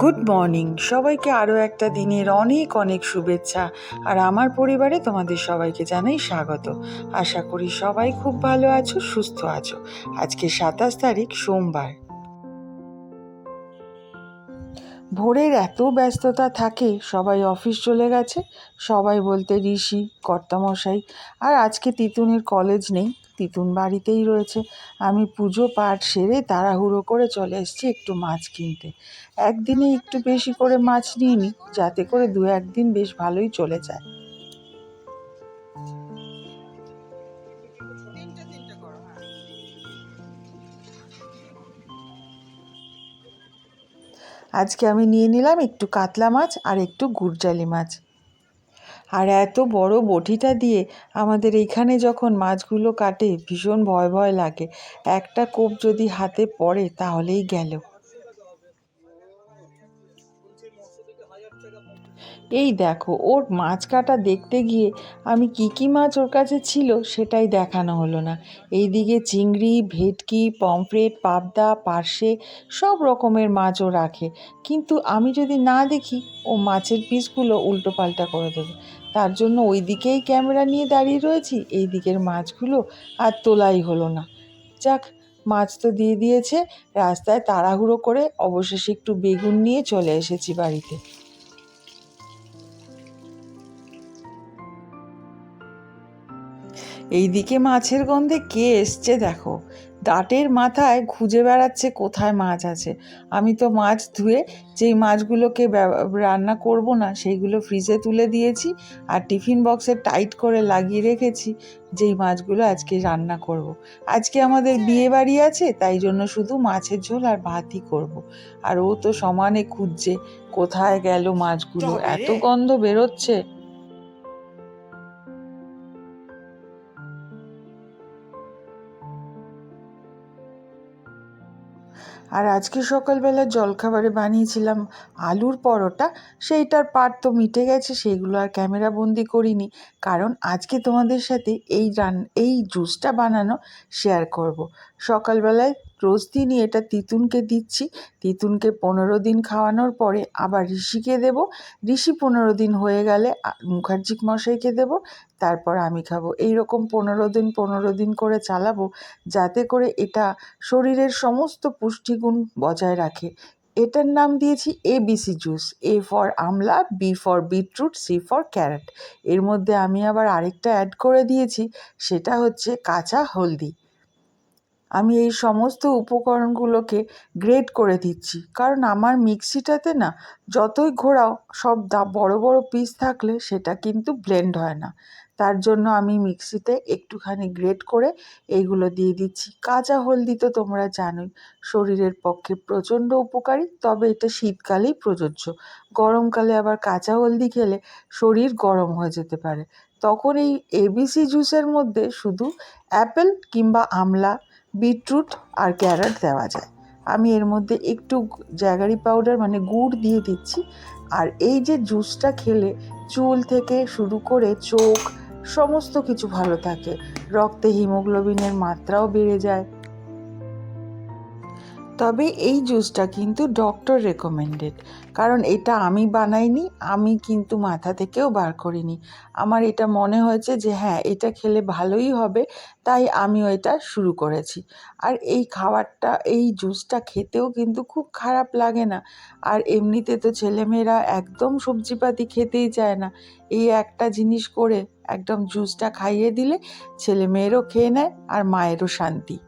Good morning সবাইকে আরও একটা দিনের অনেক অনেক শুভেচ্ছা আর আমার পরিবারে তোমাদের সবাইকে জানাই স্বাগত। আশা করি সবাই খুব ভালো আছো, সুস্থ আছো। আজকে সাতাশ তারিখ, সোমবার। ভোরের এত ব্যস্ততা থাকে, সবাই অফিস চলে গেছে, সবাই বলতে ঋষি, কর্তামশাই আর আজকে তিতুনের কলেজ নেই, তিতুন বাড়িতেই রয়েছে। আমি পুজো পাঠ সেরে তাড়াহুড়ো করে চলে এসেছি একটু মাছ কিনতে। একদিনে একটু বেশি করে মাছ নিয়ে নিই যাতে করে দু একদিন বেশ ভালোই চলে যায়। আজকে আমি নিয়ে নিলাম একটু কাতলা মাছ আর একটু গুড়জালি মাছ। আর এত বড় বটিটা দিয়ে আমাদের এইখানে যখন মাছগুলো কাটে, ভীষণ ভয় ভয় লাগে। একটা কোপ যদি হাতে পড়ে, তাহলেই গেল। এই দেখো, ওর মাছ কাটা দেখতে গিয়ে আমি কি কি মাছ ওর কাছে ছিল সেটাই দেখানো হলো না। এইদিকে চিংড়ি, ভেটকি, পমফ্রেট, পাবদা, পার্শে সব রকমের মাছও রাখে। কিন্তু আমি যদি না দেখি, ও মাছের পিসগুলো উল্টো পাল্টা করে দেবে। তার জন্য ওই দিকেই ক্যামেরা নিয়ে দাঁড়িয়ে রয়েছি এই দিকের মাছগুলো আর তোলাই হলো না। যাক, মাছ তো দিয়ে দিয়েছে, রাস্তায় তাড়াহুড়ো করে অবশেষে একটু বেগুন নিয়ে চলে এসেছি বাড়িতে। এইদিকে মাছের গন্ধে কে এসছে দেখো। দাঁতের মাথায় খুঁজে বেড়াচ্ছে কোথায় মাছ আছে। আমি তো মাছ ধুয়ে যেই মাছগুলোকে রান্না করব না সেইগুলো ফ্রিজে তুলে দিয়েছি আর টিফিন বক্সে টাইট করে লাগিয়ে রেখেছি যেই মাছগুলো আজকে রান্না করব। আজকে আমাদের বিয়ে বাড়ি আছে তাই জন্য শুধু মাছের ঝোল আর ভাতই করব। আর ও তো সমানে খুঁজছে কোথায় গেল মাছগুলো। এত গন্ধ বেরোচ্ছে। আর আজকে সকালবেলা জলখাবারে বানিয়েছিলাম আলুর পরোটা, সেইটার পাট তো মিটে গেছে সেইগুলো আর ক্যামেরা বন্দি করিনি। কারণ আজকে তোমাদের সাথে এই রান, এই জুসটা বানানো শেয়ার করব। সকালবেলায় রোজ দিনই এটা তিতুনকে দিচ্ছি। তিতুনকে পনেরো দিন খাওয়ানোর পরে আবার ঋষিকে দেব। ঋষি পনেরো দিন হয়ে গেলে মুখার্জি মশাইকে দেব। তারপর আমি খাব। এই রকম পনেরো দিন পনেরো দিন করে চালাবো, যাতে করে এটা শরীরের সমস্ত পুষ্টিগুণ বজায় রাখে। এটার নাম দিয়েছি A B C juice A for amla B for beetroot C for carrot এর মধ্যে আমি আবার আরেকটা অ্যাড করে দিয়েছি, সেটা হচ্ছে কাঁচা হলদি। আমি এই সমস্ত উপকরণগুলোকে গ্রেট করে দিচ্ছি, কারণ আমার মিক্সিটাতে না যতই ঘোরাও, সব দা, বড় বড় পিস থাকলে সেটা কিন্তু ব্লেন্ড হয় না। তার জন্য আমি মিক্সিতে একটুখানি গ্রেট করে এইগুলো দিয়ে দিচ্ছি। কাঁচা হলদি তো তোমরা জানোই, শরীরের পক্ষে প্রচণ্ড উপকারী, তবে এটা শীতকালেই প্রযোজ্য। গরমকালে আবার কাঁচা হলদি খেলে শরীর গরম হয়ে যেতে পারে। তখন এই এবিসি জুসের মধ্যে শুধু অ্যাপেল কিংবা আমলা বিটরুট আর ক্যারট দেওয়া যায়। আমি এর মধ্যে একটু জ্যাগারি পাউডার মানে গুড় দিয়ে দিচ্ছি। আর এই যে জুসটা খেলে চুল থেকে শুরু করে চোখ সমস্ত কিছু ভালো থাকে। রক্তে হিমোগ্লোবিনের মাত্রাও বেড়ে যায়। তবে এই জুসটা কিন্তু ডক্টর রেকমেন্ডেড। কারণ এটা আমি বানাইনি, আমি কিন্তু মাথা থেকেও বার করিনি। আমার এটা মনে হয়েছে যে হ্যাঁ এটা খেলে ভালোই হবে, তাই আমিও এটা শুরু করেছি। আর এই খাবারটা, এই জুসটা খেতেও কিন্তু খুব খারাপ লাগে না। আর এমনিতে তো ছেলেমেয়েরা একদম সবজিপাতি খেতেই চায় না। এই একটা জিনিস করে একদম জুসটা খাইয়ে দিলে ছেলে মেয়েরও খেয়ে নেয় আর মায়েরও শান্তি।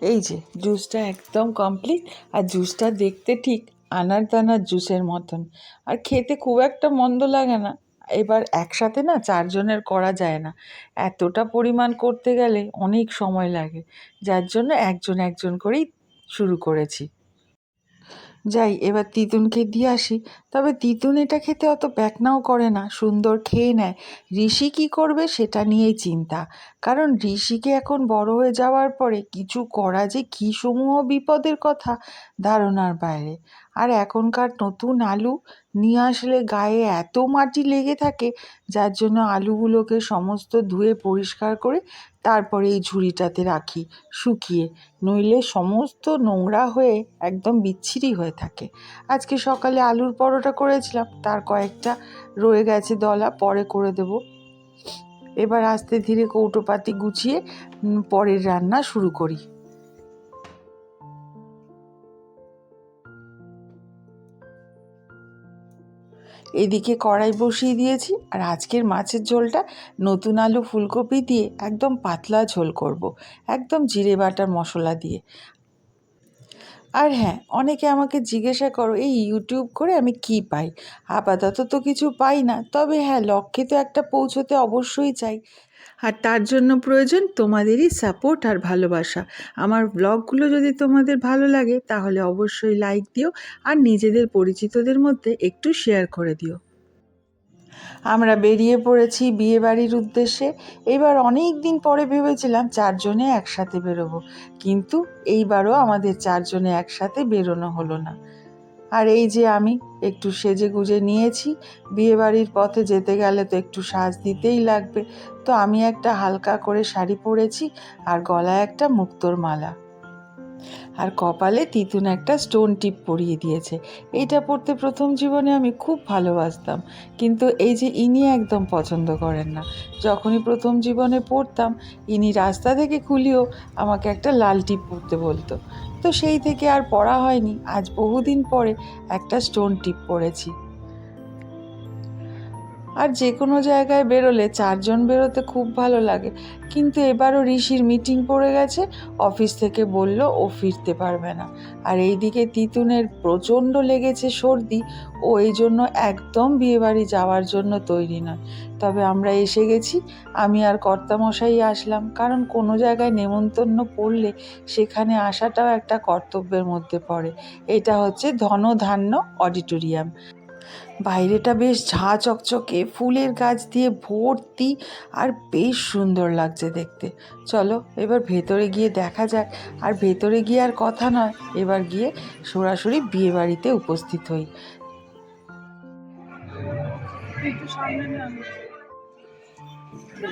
এই যে, জুসটা একদম কমপ্লিট আর জুসটা দেখতে ঠিক আনার দানার জুসের মতন। আর খেতে খুব একটা মন্দ লাগে না। এবার একসাথে না চারজনের করা যায় না। এতটা পরিমাণ করতে গেলে অনেক সময় লাগে। যার জন্য একজন একজন করেই শুরু করেছি। যাই, এবার তিতুনকে দিয়ে আসি। তবে তিতুন এটা খেতে অত ব্যাকনাও করে না, সুন্দর খেয়ে নেয়। ঋষি কি করবে সেটা নিয়েই চিন্তা। কারণ ঋষিকে এখন বড় হয়ে যাওয়ার পরে কিছু করা যে কী সমূহ বিপদের কথা ধারণার বাইরে। আর এখনকার নতুন আলু নিয়ে আসলে গায়ে এত মাটি লেগে থাকে, যার জন্য আলুগুলোকে সমস্ত ধুয়ে পরিষ্কার করে তারপরে এই ঝুড়িটাতে রাখি শুকিয়ে। নইলে সমস্ত নোংরা হয়ে একদম বিচ্ছিরি হয়ে থাকে। আজকে সকালে আলুর পরোটা করেছিলাম, তার কয়েকটা রয়ে গেছে দলা, পরে করে দেব। এবার আস্তে ধীরে কৌটোপাতি গুছিয়ে পরের রান্না শুরু করি। এদিকে কড়াই বসিয়ে দিয়েছি আর আজকের মাছের ঝোলটা নতুন আলু ফুলকপি দিয়ে একদম পাতলা ঝোল করব। একদম জিরে বাটার মশলা দিয়ে আর হ্যাঁ অনেকে আমাকে জিজ্ঞাসা করো, এই ইউটিউব করে আমি কি পাই আপাতত তো কিছু পাই না, তবে হ্যাঁ লক্ষ্যে তো একটা পৌঁছতে অবশ্যই চাই আর তার জন্য প্রয়োজন তোমাদেরই সাপোর্ট আর ভালোবাসা। আমার ব্লগগুলো যদি তোমাদের ভালো লাগে, তাহলে অবশ্যই লাইক দিও আর নিজেদের পরিচিতদের মধ্যে একটু শেয়ার করে দিও। আমরা বেরিয়ে পড়েছি বিয়ে বাড়ির উদ্দেশ্যে। এবার অনেক দিন পরে ভেবেছিলাম চারজনে একসাথে বেরোবো। কিন্তু এইবারও আমাদের চারজনে একসাথে বেরোনো হলো না। আর এই যে আমি, একটু সেজে গুজে নিয়েছি। বিয়েবাড়ির পথে যেতে গেলে তো একটু সাজ দিতেই লাগবে। তো আমি একটা হালকা করে শাড়ি পরেছি আর গলায় একটা মুক্তোর মালা। আর কপালে তিতুন একটা স্টোন টিপ পরিয়ে দিয়েছে। এইটা পড়তে প্রথম জীবনে আমি খুব ভালোবাসতাম, কিন্তু এই যে ইনি একদম পছন্দ করেন না। যখনই প্রথম জীবনে পড়তাম, ইনি রাস্তা থেকে খুলিও আমাকে একটা লাল টিপ পরতে বলতো। তো সেই থেকে আর পড়া হয়নি, আজ বহুদিন পরে একটা স্টোন টিপ পরেছি আর যে কোনো জায়গায় বেরোলে চারজন বেরোতে খুব ভালো লাগে। কিন্তু এবারও ঋষির মিটিং পড়ে গেছে অফিস থেকে বলল ও ফিরতে পারবে না। আর এইদিকে তিতুনের প্রচণ্ড লেগেছে সর্দি, ও এই জন্য একদম বিয়েবাড়ি যাওয়ার জন্য তৈরি নয়। তবে আমরা এসে গেছি, আমি আর কর্তামশাই আসলাম, কারণ কোনো জায়গায় নেমন্তন্ন পড়লে সেখানে আসাটাও একটা কর্তব্যের মধ্যে পড়ে। এটা হচ্ছে ধনধান্য অডিটোরিয়াম। বাইরেটা বেশ ঝাঁ চকচকে, ফুলের গাছ দিয়ে ভর্তি আর বেশ সুন্দর লাগছে দেখতে। চলো, এবার ভেতরে গিয়ে দেখা যাক। আর ভেতরে গিয়ে আর কথা নয়, এবার গিয়ে সরাসরি বিয়ে বাড়িতে উপস্থিত হই।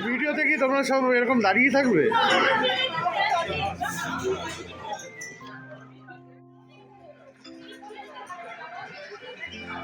ভিডিওতে কি তোমরা সব এরকম দাঁড়িয়ে থাকবে?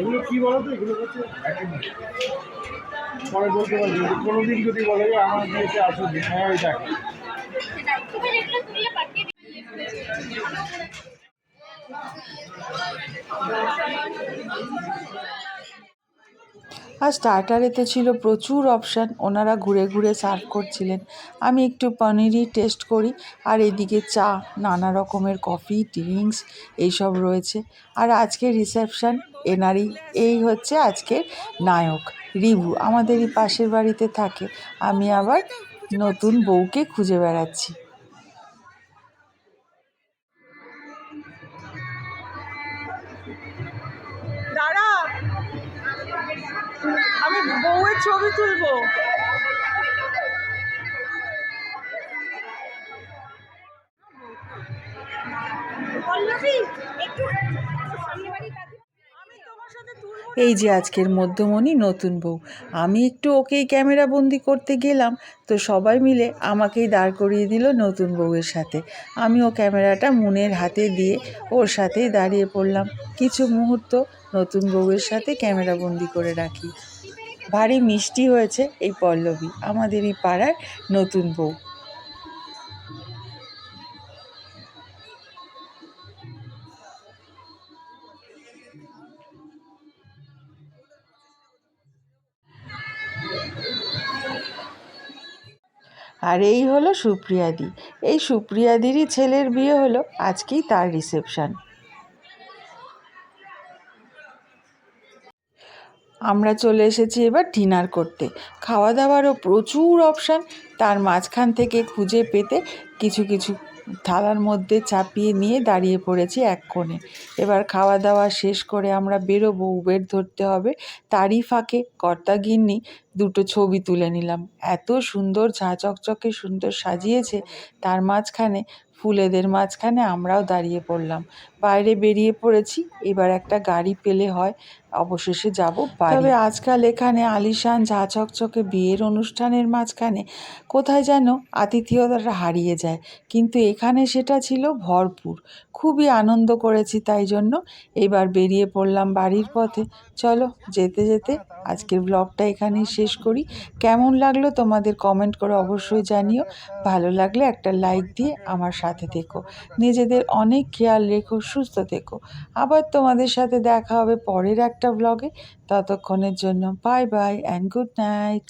এগুলো বলো তো? এগুলো হচ্ছে পরে বলতে পারবি যদি বলে আমার আসো হ্যাঁ আর স্টার্টারেতে ছিল প্রচুর অপশান ওনারা ঘুরে ঘুরে সার্ভ করছিলেন। আমি একটু পনিরই টেস্ট করি। আর এদিকে চা, নানা রকমের কফি ড্রিঙ্কস এইসব রয়েছে। আর আজকের রিসেপশন এনারই, এই হচ্ছে আজকের নায়ক। রিভু আমাদেরই পাশের বাড়িতে থাকে। আমি আবার নতুন বউকে খুঁজে বেড়াচ্ছি। দাঁড়া, আমি বউয়ের ছবি তুলবো। এই যে আজকের মধ্যমণি নতুন বউ। আমি একটু ওকেই ক্যামেরা বন্দি করতে গেলাম, তো সবাই মিলে আমাকেই দাঁড় করিয়ে দিল নতুন বউয়ের সাথে। আমি ও ক্যামেরাটা মুনের হাতে দিয়ে ওর সাথেই দাঁড়িয়ে পড়লাম। কিছু মুহূর্ত নতুন বউয়ের সাথে ক্যামেরা বন্দি করে রাখি। ভারী মিষ্টি হয়েছে এই পল্লবী আমাদের এই পাড়ার নতুন বউ। আর এই হলো সুপ্রিয়াদি। এই সুপ্রিয়াদিরই ছেলের বিয়ে হলো, আজকেই তার রিসেপশান আমরা চলে এসেছি এবার ডিনার করতে। খাওয়া দাওয়ারও প্রচুর অপশান তার মাঝখান থেকে খুঁজে পেতে কিছু কিছু থালার মধ্যে চাপিয়ে নিয়ে দাঁড়িয়ে পড়েছি এক কোণে। এবার খাওয়া দাওয়া শেষ করে আমরা বেরোবো, উবের ধরতে হবে। তারই ফাঁকে কর্তা গিন্নি দুটো ছবি তুলে নিলাম। এত সুন্দর ঝাঁ চকচকে সুন্দর সাজিয়েছে, তার মাঝখানে ফুলেদের মাঝখানে আমরাও দাঁড়িয়ে পড়লাম। বাইরে বেরিয়ে পড়েছি। এবার একটা গাড়ি পেলে হয়। অবশেষে যাব তবে আজকাল এখানে আলিশান ঝাঁ চকচকে বিয়ের অনুষ্ঠানের মাঝখানে কোথায় যেন আতিথেয়তাটা হারিয়ে যায়। কিন্তু এখানে সেটা ছিল ভরপুর। খুবই আনন্দ করেছি তাই জন্য এবার বেরিয়ে পড়লাম বাড়ির পথে। চলো যেতে যেতে আজকের ব্লগটা এখানেই শেষ করি। কেমন লাগল তোমাদের কমেন্ট করে অবশ্যই জানিও। ভালো লাগলে একটা লাইক দিয়ে আমার সাথে থেকো। নিজেদের অনেক খেয়াল রেখো সুস্থ থেকো। আবার তোমাদের সাথে দেখা হবে পরের একটা ব্লগে ততক্ষণের জন্য bye bye and good night